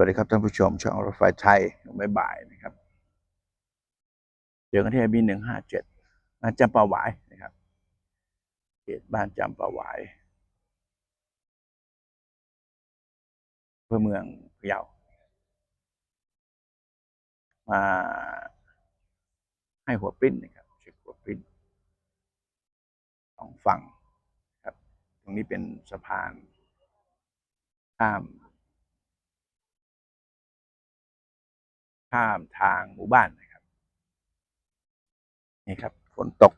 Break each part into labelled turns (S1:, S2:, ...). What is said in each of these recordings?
S1: วัสดีครับท่านผู้ชม ช่องรถไฟไทยบ่ายๆนะครับ เจอกันที่ไอบีหนึ่งห้าเจ็ดบ้านจำปาหวายนะครับเขตบ้านจำปาหวายเพื่อเมืองพะเยามาให้หัวปริ้นนะครับเช็คหัวปริ้นสองฝั่งครับ ตรงนี้เป็นสะพานข้าม ข้ามทางหมู่บ้านนะครับ นี่ครับฝนตก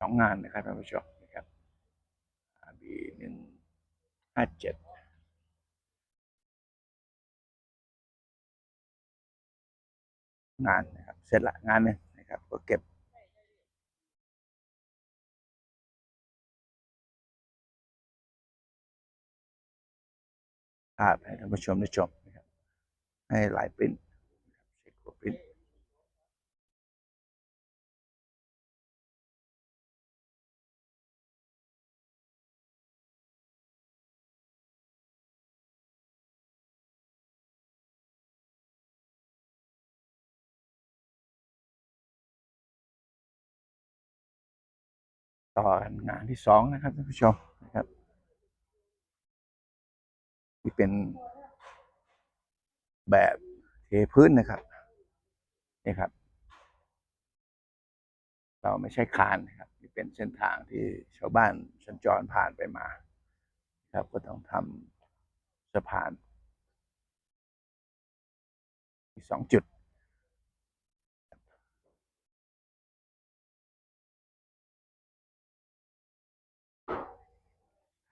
S1: สองงานนะครับท่านผู้ชมนะครับบีหนึ่งห้าเจ็ดงานนะครับ เสร็จละงานหนึงนะครับ ก็เก็บ ภาพให้ท่านผู้ชมได้ชมนะครับให้หลายปริ้นนะครับเช็คหัวปริ้นต่องานที่สองนะครับท่านผู้ชมนะครับ ที่เป็นแบบเทพื้นนะครับนี่ครับ เราไม่ใช่คานนะครับนี่เป็นเส้นทางที่ชาวบ้านสัญจรผ่านไปมา ครับก็ต้องทำสะพานมีสองจุด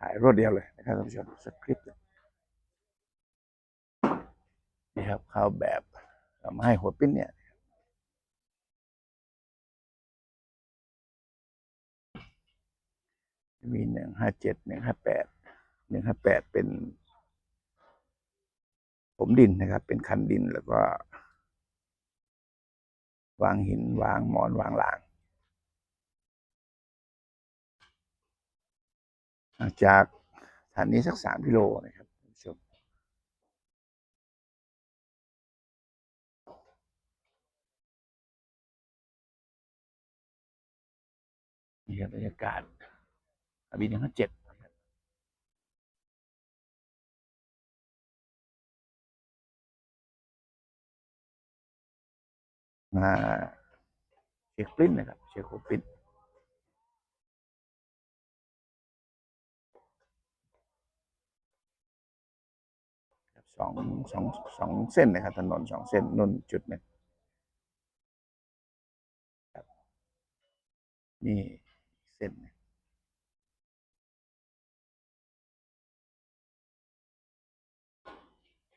S1: ถ่ายรวดเดียวเลยนะครับท่านผู้ชมสคริปต์ ครับ ข้าวแบบทำให้หัวปิ้นเนี่ยมีหนึ่งห้าเจ็ดหนึ่งห้าแปดหนึ่งห้าแปดเป็น ผมดินนะครับ เป็นคันดินแล้วก็ วางหินวางหมอนวางหลาง จากสถานนี้สักสามกิโลนะ นี่ครับบรรยากาศอาบีหนึ่งห้าเจ็ดนะครับมาเช็คปริ้นนะครับ เช็คหัวปริ้นสองสองสองเส้นนะครับถนนสองเส้นนุ่นจุดหนึ่งนี่ เส้น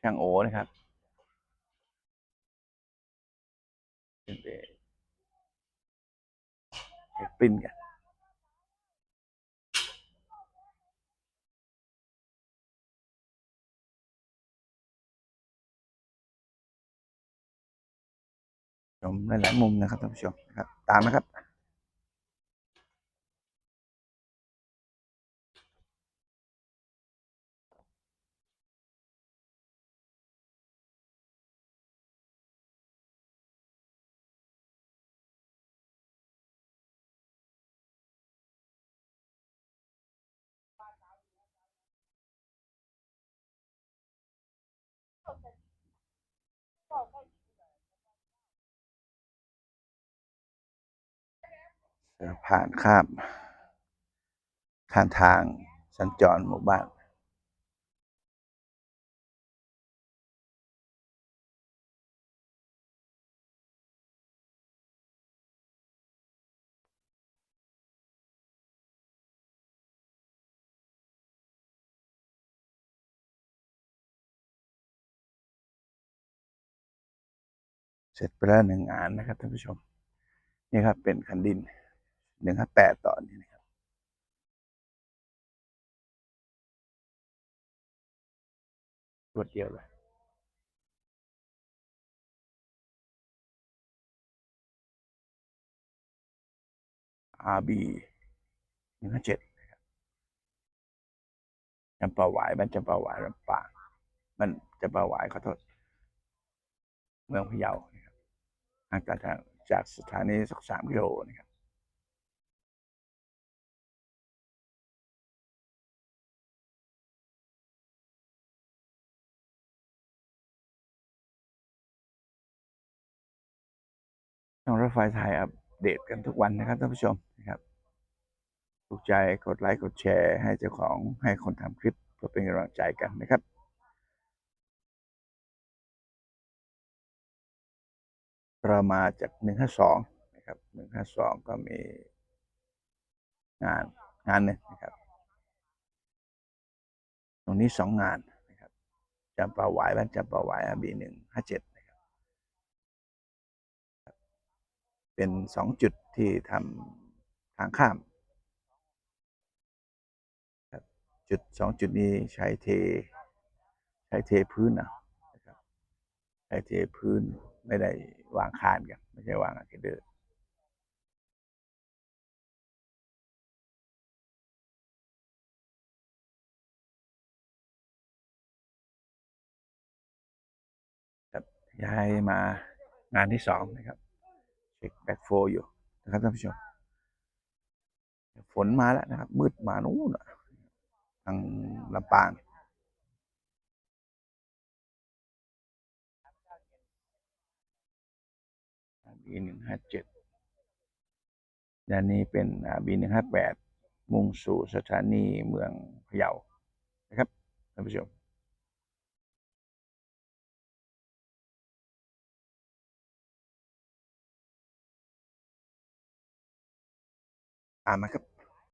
S1: ช่างโอนะครับขึ้นไปเช็คปริ้นกันชมหลายๆมุมนะครับท่านผู้ชมนะครับ ตามนะครับ ผ่านข้ามข้ามทางสัญจรหมู่บ้านเสร็จไปแล้วหนึ่งงานนะครับท่านผู้ชม นี่ครับเป็นคันดิน หนึ่งห้าแปดต่อนี่นะครับรวดเดียวเลย RB หนึ่งห้าเจ็ดจำปาหวายบ้านจำปาหวายลำปางมันจำปาหวายขอโทษ เมืองพะเยานะครับห่างจากทางจากสถานีสักสามกิโลนะครับ ทางรถไฟไทยอัปเดตกันทุกวันนะครับท่านผู้ชมนะครับถูกใจกดไลค์กดแชร์ให้เจ้าของให้คนทำคลิปเพื่อเป็นกำลังใจกันนะครับเรามาจากหนึ่งห้าสองนะครับหนึ่งห้าสองก็มีงานงานหนึ่งนะครับ ตรงนี้สองงานนะครับจำปาหวายบ้านจำปาหวายบีหนึ่งห้าเจ็ด เป็นสองจุดที่ทำทางข้ามจุดสองจุดนี้ใช้เท ใช้เทพื้นเอานะครับใช้เทพื้นไม่ได้วางคานกันไม่ใช่วางอะคเดอร์ย้ายมางานที่สองนะครับ เช็คแบ็กโฟอยู่นะครับท่านผู้ชม ฝนมาแล้วนะครับ มืดมานู้นทางลำปางบีหนึ่งห้าเจ็ดด้านนี้เป็นบีหนึ่งห้าแปดมุ่งสู่สถานีเมืองพะเยานะครับท่านผู้ชม อ่ามมาครับ